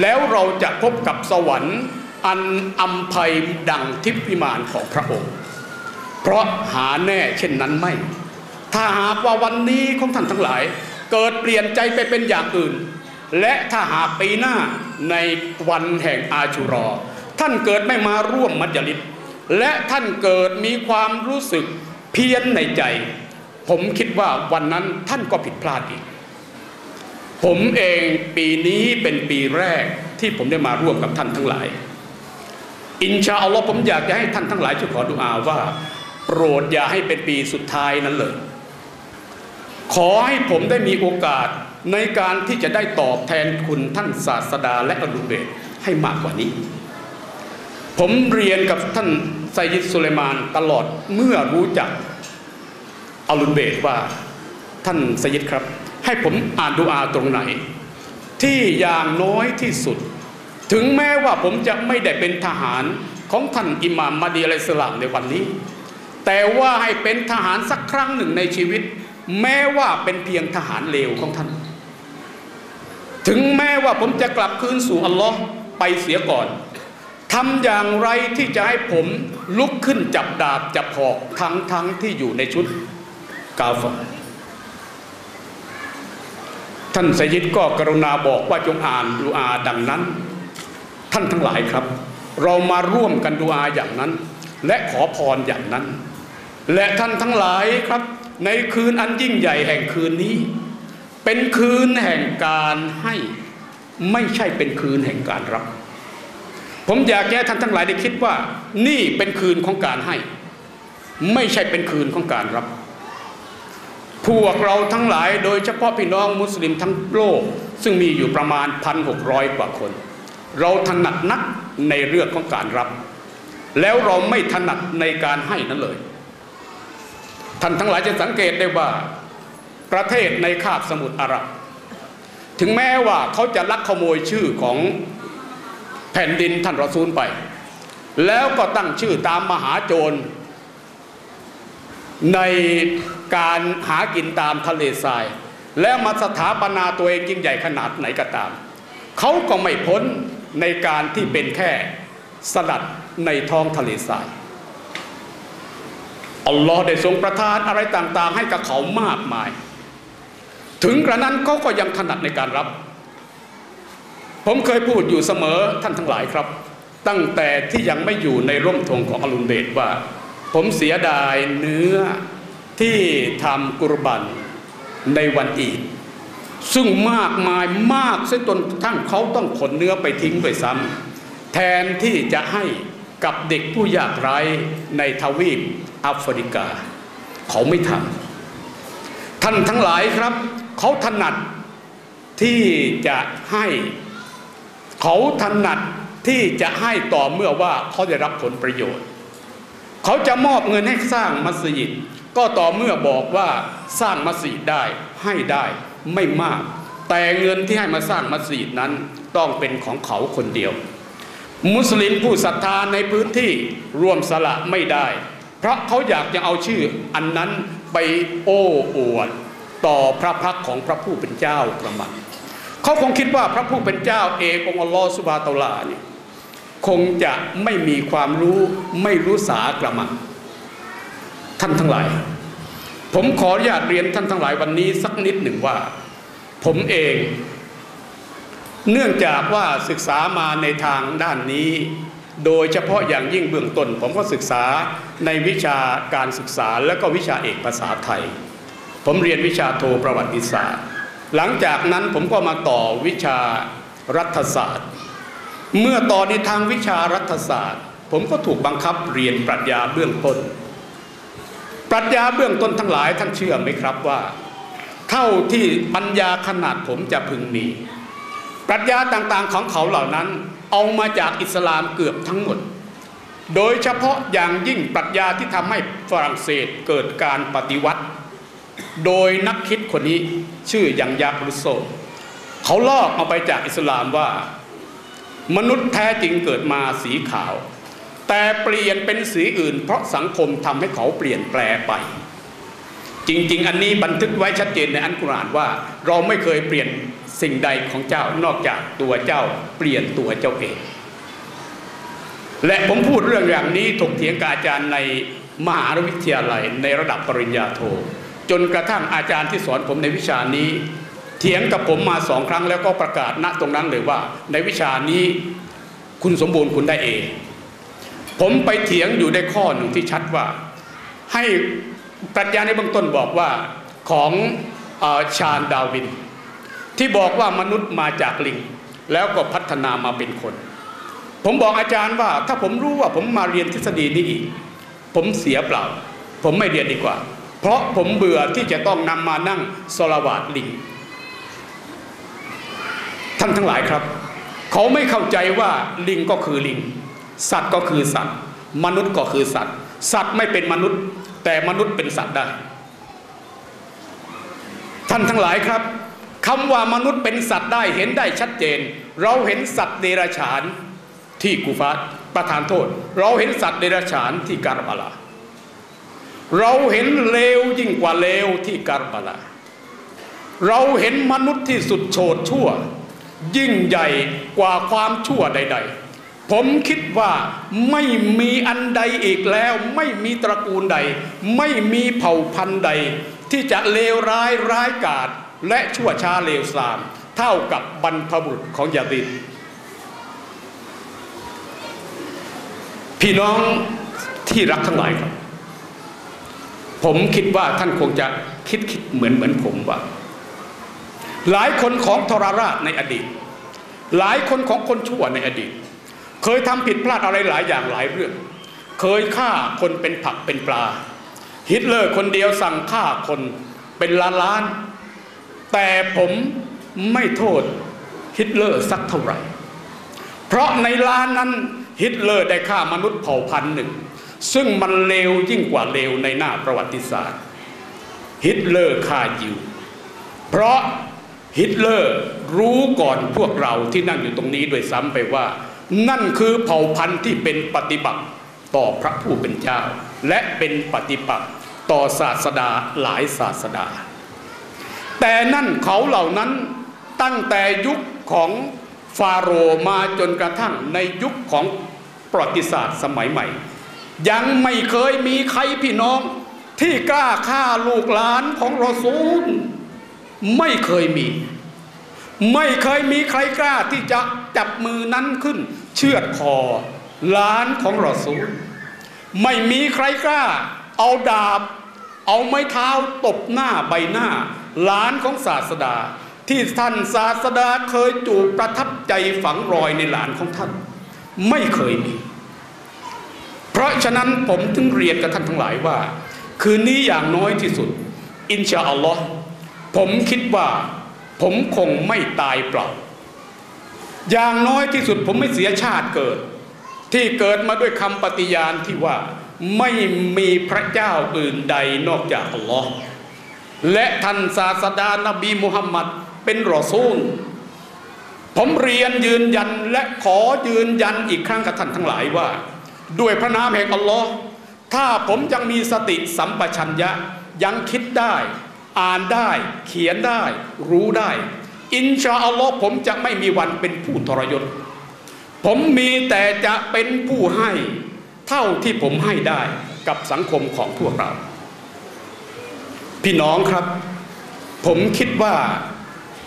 แล้วเราจะพบกับสวรรค์อันอัมภัยดังทิพวิมานของพระองค์ เพราะหาแน่เช่นนั้นไม่ ถ้าหากว่าวันนี้ของท่านทั้งหลาย เกิดเปลี่ยนใจไปเป็นอย่างอื่น และถ้าหากปีหน้าในวันแห่งอาชุรอ ท่านเกิดไม่มาร่วมมัจยิดและท่านเกิดมีความรู้สึกเพี้ยนในใจ ผมคิดว่าวันนั้นท่านก็ผิดพลาดอีก ผมเองปีนี้เป็นปีแรกที่ผมได้มาร่วมกับท่านทั้งหลาย อินชาอัลลอฮ์ผมอยากจะให้ท่านทั้งหลายช่วยขอดุอาว่า โปรดอย่าให้เป็นปีสุดท้ายนั้นเลย ขอให้ผมได้มีโอกาสในการที่จะได้ตอบแทนคุณท่านศาสดาและอดุเบตให้มากกว่านี้ ผมเรียนกับท่านไซยิดสุเลมานตลอดเมื่อรู้จักอลุนเบตว่าท่านไซยิดครับ ให้ผมอ่านดูอาตรงไหน ที่อย่างน้อยที่สุด ถึงแม้ว่าผมจะไม่ได้เป็นทหารของท่านอิหม่ามมาดีอะลัยสลามในวันนี้ แต่ว่าให้เป็นทหารสักครั้งหนึ่งในชีวิต แม้ว่าเป็นเพียงทหารเลวของท่าน ถึงแม้ว่าผมจะกลับคืนสู่อัลลอฮ์ไปเสียก่อนทำอย่างไรที่จะให้ผมลุกขึ้นจับดาบจับหอกทั้งทั้งที่อยู่ในชุดกาฟ ท่านสยิดก็กรุณาบอกว่าจงอ่านดูอาดังนั้น ท่านทั้งหลายครับ เรามาร่วมกันดูอาอย่างนั้น และขอพรอย่างนั้น และท่านทั้งหลายครับ ในคืนอันยิ่งใหญ่แห่งคืนนี้ เป็นคืนแห่งการให้ไม่ใช่เป็นคืนแห่งการรับ ผมอยากแก้ท่านทั้งหลายได้คิดว่า นี่เป็นคืนของการให้ ไม่ใช่เป็นคืนของการรับ พวกเราทั้งหลายโดยเฉพาะพี่น้องมุสลิมทั้งโลก ซึ่งมีอยู่ประมาณพันหกร้อยกว่าคน เราถนัดนักในเรื่องของการรับ แล้วเราไม่ถนัดในการให้นั้นเลย ท่านทั้งหลายจะสังเกตได้ว่าประเทศในคาบสมุทรอาหรับ ถึงแม้ว่าเขาจะลักขโมยชื่อของแผ่นดินท่านรอซูลไป แล้วก็ตั้งชื่อตามมหาโจร ในการหากินตามทะเลทราย แล้วมาสถาปนาตัวเองยิ่งใหญ่ขนาดไหนก็ตาม เขาก็ไม่พ้นในการที่เป็นแค่สลัดในท้องทะเลทรายอัลลอฮ์ได้ทรงประทานอะไรต่างๆ ให้กับเขามากมาย ถึงกระนั้นเขาก็ยังถนัดในการรับ ผมเคยพูดอยู่เสมอท่านทั้งหลายครับ ตั้งแต่ที่ยังไม่อยู่ในร่มธงของอลุนเบตว่า ผมเสียดายเนื้อที่ทำกุรบันในวันอีดซึ่งมากมายมากเส้นจนทั้งเขาต้องขนเนื้อไปทิ้งไปซ้ำแทนที่จะให้กับเด็กผู้ยากไร้ในทวีปแอฟริกา เขาไม่ทำท่านทั้งหลายครับ เขาถนัดที่จะให้ เขาถนัดที่จะให้ต่อเมื่อว่าเขาได้รับผลประโยชน์ เขาจะมอบเงินให้สร้างมัสยิด ก็ต่อเมื่อบอกว่าสร้างมัสยิดได้ให้ได้ไม่มาก แต่เงินที่ให้มาสร้างมัสยิดนั้นต้องเป็นของเขาคนเดียว มุสลิมผู้ศรัทธาในพื้นที่ร่วมสละไม่ได้ เพราะเขาอยากจะเอาชื่ออันนั้นไปโอ้อวดต่อพระพักของพระผู้เป็นเจ้ากระมังเขาคงคิดว่าพระผู้เป็นเจ้าเอกองอัลลอฮฺสุบฮาตะลาเนี่ย คงจะไม่มีความรู้ไม่รู้สากระมังท่านทั้งหลาย ผมขออนุญาตเรียนท่านทั้งหลายวันนี้สักนิดหนึ่งว่า ผมเอง เนื่องจากว่าศึกษามาในทางด้านนี้ โดยเฉพาะอย่างยิ่งเบื้องต้น ผมก็ศึกษาในวิชาการศึกษาและก็วิชาเอกภาษาไทย ผมเรียนวิชาโทประวัติศาสตร์ หลังจากนั้นผมก็มาต่อวิชารัฐศาสตร์ เมื่อต่อในทางวิชารัฐศาสตร์ ผมก็ถูกบังคับเรียนปรัชญาเบื้องต้น ปรัชญาเบื้องต้นทั้งหลายท่านเชื่อไหมครับว่า เท่าที่ปัญญาขนาดผมจะพึงมี ปรัชญาต่างๆของเขาเหล่านั้นเอามาจากอิสลามเกือบทั้งหมด โดยเฉพาะอย่างยิ่งปรัชญาที่ทำให้ฝรั่งเศสเกิดการปฏิวัติ โดยนักคิดคนนี้ชื่อยังยาบรุโซเขาลอกเอาไปจากอิสลามว่า มนุษย์แท้จริงเกิดมาสีขาว แต่เปลี่ยนเป็นสีอื่น เพราะสังคมทำให้เขาเปลี่ยนแปลไป จริง ๆ อันนี้บันทึกไว้ชัดเจนในอันกุรานว่า เราไม่เคยเปลี่ยนสิ่งใดของเจ้านอกจากตัวเจ้าเปลี่ยนตัวเจ้าเอง และผมพูดเรื่องอย่างนี้ถกเถียงกับอาจารย์ในมหาวิทยาลัยในระดับปริญญาโท จนกระทั่งอาจารย์ที่สอนผมในวิชานี้ เถียงกับผมมาสองครั้งแล้วก็ประกาศณตรงนั้นเลยว่า ในวิชานี้คุณสมบูรณ์คุณได้เอผมไปเถียงอยู่ในข้อหนึ่งที่ชัดว่า ให้ปรัชญาในเบื้องต้นบอกว่าของชาญดาวิน ที่บอกว่ามนุษย์มาจากลิง แล้วก็พัฒนามาเป็นคน ผมบอกอาจารย์ว่า ถ้าผมรู้ว่าผมมาเรียนทฤษฎีนี้อีก ผมเสียเปล่า ผมไม่เรียนดีกว่า เพราะผมเบื่อที่จะต้องนำมานั่งสลวาดลิงานทั้งหลายครับ เขาไม่เข้าใจว่าลิงก็คือลิง สัตว์ก็คือสัตว์ มนุษย์ก็คือสัตว์ สัตว์ไม่เป็นมนุษย์ แต่มนุษย์เป็นสัตว์ได้ ท่านทั้งหลายครับคำว่ามนุษย์เป็นสัตว์ได้เห็นได้ชัดเจน เราเห็นสัตว์เดรัจฉานที่กูฟาตประทานโทษ เราเห็นสัตว์เดรัจฉานที่การบาลา เราเห็นเลวยิ่งกว่าเลวที่การบาลา เราเห็นมนุษย์ที่สุดโฉดชั่ว ยิ่งใหญ่กว่าความชั่วใด ๆ ผมคิดว่าไม่มีอันใดอีกแล้ว ไม่มีตระกูลใด ไม่มีเผ่าพันธุ์ใด ที่จะเลวร้ายร้ายกาจและชั่วช้าเลวทราม เท่ากับบรรพบุรุษของยาดินพี่น้องที่รักทั้งหลายครับ ผมคิดว่าท่านคงจะคิดคิดเหมือนเหมือนผมว่า หลายคนของทรราชในอดีต หลายคนของคนชั่วในอดีต เคยทำผิดพลาดอะไรหลายอย่างหลายเรื่อง เคยฆ่าคนเป็นผักเป็นปลา ฮิตเลอร์คนเดียวสั่งฆ่าคนเป็นล้านล้าน แต่ผมไม่โทษฮิตเลอร์สักเท่าไหร่ เพราะในล้านนั้นฮิตเลอร์ได้ฆ่ามนุษย์เผ่าพันธุ์หนึ่ง ซึ่งมันเลวยิ่งกว่าเลวในหน้าประวัติศาสตร์ ฮิตเลอร์ฆ่ายิว เพราะ ฮิตเลอร์รู้ก่อนพวกเราที่นั่งอยู่ตรงนี้ด้วยซ้ำไปว่า นั่นคือเผ่าพันธุ์ที่เป็นปฏิบัติต่อพระผู้เป็นเจ้า และเป็นปฏิบัติต่อศาสดาหลายศาสดา แต่นั่นเขาเหล่านั้นตั้งแต่ยุคของฟาโรห์มาจนกระทั่งในยุคของประวัติศาสตร์สมัยใหม่ ยังไม่เคยมีใครพี่น้องที่กล้าฆ่าลูกหลานของรอซูล ไม่เคยมี ไม่เคยมีใครกล้าที่จะจับมือนั้นขึ้น เชือดคอหลานของรอซูลไม่มีใครกล้า เอาดาบ เอาไม้เท้าตบหน้าใบหน้าหลานของศาสดา ที่ท่านศาสดาเคยจูบประทับใจฝังรอยในหลานของท่าน ไม่เคยมี เพราะฉะนั้นผมถึงเรียนกับท่านทั้งหลายว่า คืนนี้อย่างน้อยที่สุด อินชาอัลลอฮ์ ผมคิดว่าผมคงไม่ตายเปล่า อย่างน้อยที่สุดผมไม่เสียชาติเกิด ที่เกิดมาด้วยคำปฏิญาณที่ว่าไม่มีพระเจ้าอื่นใดนอกจากอัลลอฮ์และท่านศาสดานบีมุฮัมมัดเป็นรอซูล ผมเรียนยืนยันและขอยืนยันอีกครั้งกับท่านทั้งหลายว่า ด้วยพระนามแห่งอัลลอฮ์ถ้าผมยังมีสติสัมปชัญญะยังคิดได้ อ่านได้ เขียนได้ รู้ได้ อินชาอัลลอฮ์ผมจะไม่มีวันเป็นผู้ทรยศ ผมมีแต่จะเป็นผู้ให้เท่าที่ผมให้ได้กับสังคมของพวกเรา พี่น้องครับ ผมคิดว่า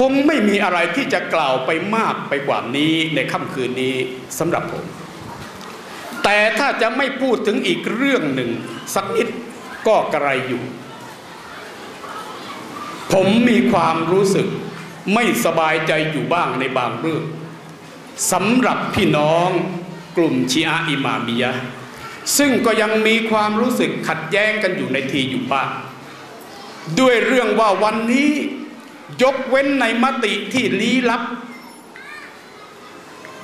คงไม่มีอะไรที่จะกล่าวไปมากไปกว่านี้ในค่ำคืนนี้สำหรับผม แต่ถ้าจะไม่พูดถึงอีกเรื่องหนึ่งสักนิดก็กระไรอยู่ ผมมีความรู้สึกไม่สบายใจอยู่บ้างในบางเรื่องสำหรับพี่น้องกลุ่มชีอะอิมามียะซึ่งก็ยังมีความรู้สึกขัดแย้งกันอยู่ในทีอยู่บ้างด้วยเรื่องว่าวันนี้ยกเว้นในมติที่ลี้ลับ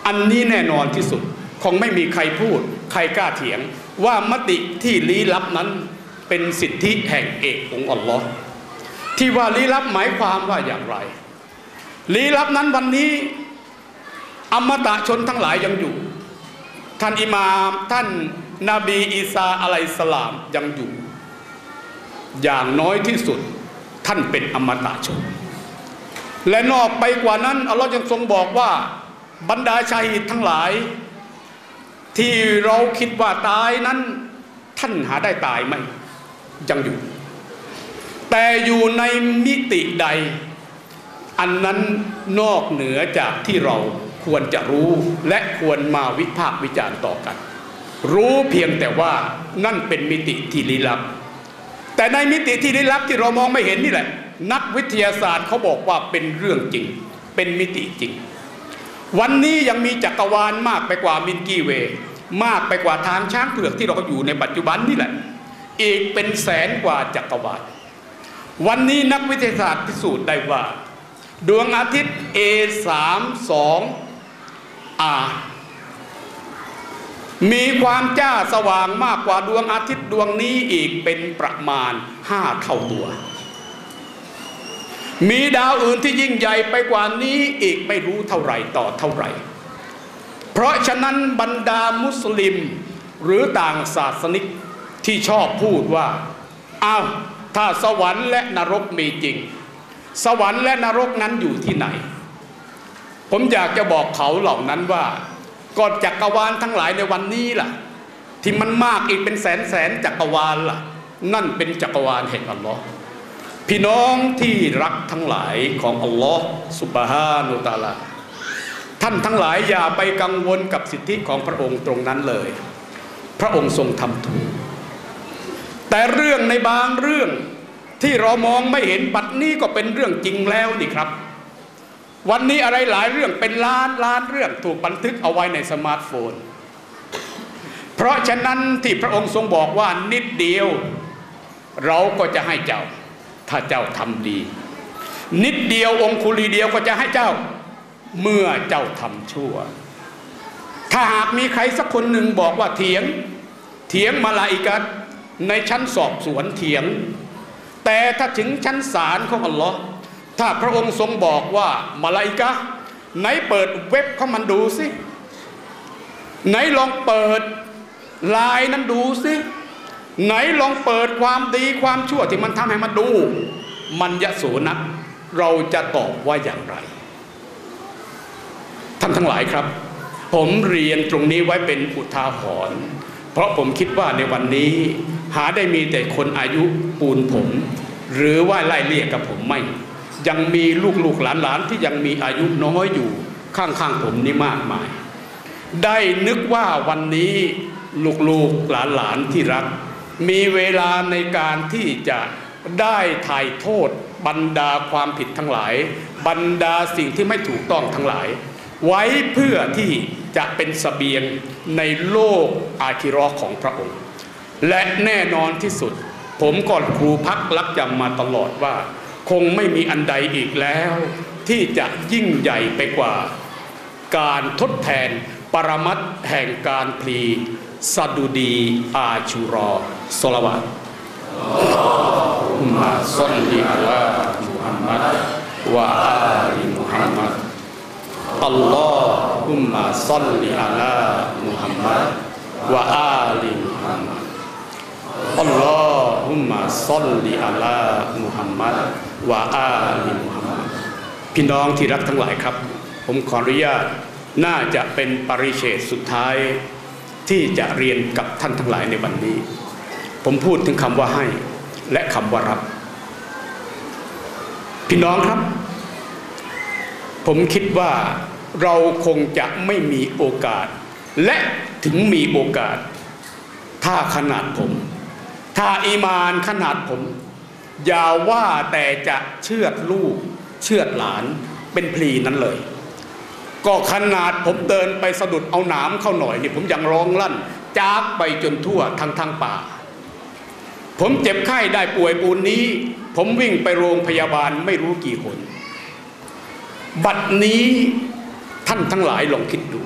อันนี้แน่นอนที่สุดคงไม่มีใครพูด ใครกล้าเถียงว่ามติที่ลี้ลับนั้นเป็นสิทธิแห่งเอกองค์อัลลอฮ์ ที่ว่าลี้ลับหมายความว่าอย่างไร ลี้ลับนั้นวันนี้อมตะชนทั้งหลายยังอยู่ ท่านอิมามท่านนาบีอีสาอะลัยสลามยังอยู่ อย่างน้อยที่สุดท่านเป็นอมตะชน และนอกไปกว่านั้นอัลลอฮ์ยังทรงบอกว่า บรรดาชาฮิดทั้งหลาย ที่เราคิดว่าตายนั้น ท่านหาได้ตายไหมยังอยู่ แต่อยู่ในมิติใด อันนั้นนอกเหนือจากที่เราควรจะรู้และควรมาวิพากษ์วิจารณ์ต่อกัน รู้เพียงแต่ว่านั่นเป็นมิติที่ลี้ลับ แต่ในมิติที่ลี้ลับที่เรามองไม่เห็นนี่แหละ นักวิทยาศาสตร์เขาบอกว่าเป็นเรื่องจริง เป็นมิติจริง วันนี้ยังมีจักรวาลมากไปกว่ามินกี้เวย์มากไปกว่าทางช้างเผือกที่เราอยู่ในปัจจุบันนี่แหละ อีกเป็นแสนกว่าจักรวาล วันนี้นักวิทยาศาสตร์พิสูจน์ได้ว่า ดวงอาทิตย์ A32R มีความจ้าสว่างมากกว่าดวงอาทิตย์ดวงนี้อีกเป็นประมาณห้าเท่าตัว มีดาวอื่นที่ยิ่งใหญ่ไปกว่านี้อีกไม่รู้เท่าไหร่ต่อเท่าไหร่ เพราะฉะนั้นบรรดามุสลิมหรือต่างศาสนิกที่ชอบพูดว่าอ้าว ถ้าสวรรค์และนรกมีจริง สวรรค์และนรกนั้นอยู่ที่ไหน ผมอยากจะบอกเขาเหล่านั้นว่าก่อนจักรวาลทั้งหลายในวันนี้ล่ะ ที่มันมากอีกเป็นแสนแสนจักรวาลล่ะ นั่นเป็นจักรวาลแห่งอัลลอฮ์พี่น้องที่รักทั้งหลายของอัลลอฮ์สุบฮานุตาลาท่านทั้งหลายอย่าไปกังวลกับสิทธิของพระองค์ตรงนั้นเลย พระองค์ทรงทำถูก แต่เรื่องในบางเรื่องที่เรามองไม่เห็นบัดนี้ก็เป็นเรื่องจริงแล้วนี่ครับ วันนี้อะไรหลายเรื่องเป็นล้านล้านเรื่องถูกบันทึกเอาไว้ในสมาร์ทโฟน เพราะฉะนั้นที่พระองค์ทรงบอกว่านิดเดียว เราก็จะให้เจ้า ถ้าเจ้าทำดี นิดเดียวองคุลีเดียวก็จะให้เจ้า เมื่อเจ้าทำชั่ว ถ้าหากมีใครสักคนหนึ่งบอกว่าเถียง เถียงมาลาอิกั ในชั้นสอบสวนเถียง แต่ถ้าถึงชั้นศาลของอัลลอฮ์ถ้าพระองค์ทรงบอกว่ามาลาอิกะไหนเปิดเว็บของมันดูสิไหนลองเปิดไลน์นั้นดูสิไหนลองเปิดความดีความชั่วที่มันทำให้มันดู มันยะโสนัก เราจะตอบว่าอย่างไรท่านทั้งหลายครับ ผมเรียนตรงนี้ไว้เป็นอุทาหรณ์เพราะผมคิดว่าในวันนี้ หาได้มีแต่คนอายุปูนผม หรือว่าไล่เลี่ยกับผมไม่ ยังมีลูกลูกหลานหลานที่ยังมีอายุน้อยอยู่ข้างๆผมนี่มากมาย ได้นึกว่าวันนี้ลูกลูกหลานหลานที่รัก มีเวลาในการที่จะได้ถ่ายโทษบรรดาความผิดทั้งหลาย บรรดาสิ่งที่ไม่ถูกต้องทั้งหลาย ไว้เพื่อที่จะเป็นสเสบียงในโลกอาคิรอของพระองค์ และแน่นอนที่สุด ผมก่อนครูพักรักจำมาตลอดว่า คงไม่มีอันใดอีกแล้ว ที่จะยิ่งใหญ่ไปกว่า การทดแทนปรมัตแห่งการพลีสดุดีอาชูรอสลวัตมาซอนลิอัลามุฮัมมัดวะอาลิมุฮัมมัดอัลลอฮุมมาซอลลิอัลามุฮัมมัดวะอาลิมุฮัมมัด อัลลอฮุมมาซอลลิอัลลามุฮัมมัดวะอาลิมุฮัมมัดพี่น้องที่รักทั้งหลายครับ ผมขออนุญาตน่าจะเป็นปริเชตสุดท้ายที่จะเรียนกับท่านทั้งหลายในวันนี้ ผมพูดถึงคำว่าให้ และคำว่ารับ พี่น้องครับ ผมคิดว่าเราคงจะไม่มีโอกาส และถึงมีโอกาส ถ้าขนาดผม ถ้าอีมานขนาดผม อย่าว่าแต่จะเชือดลูก เชือดหลานเป็นพลีนั้นเลย ก็ขนาดผมเดินไปสะดุดเอาหนามเข้าหน่อยนี่ผมยังร้องลั่นจากไปจนทั่วทั้งทางป่า ผมเจ็บไข้ได้ป่วยปูนนี้ ผมวิ่งไปโรงพยาบาลไม่รู้กี่หนบัดนี้ท่านทั้งหลายลองคิดดู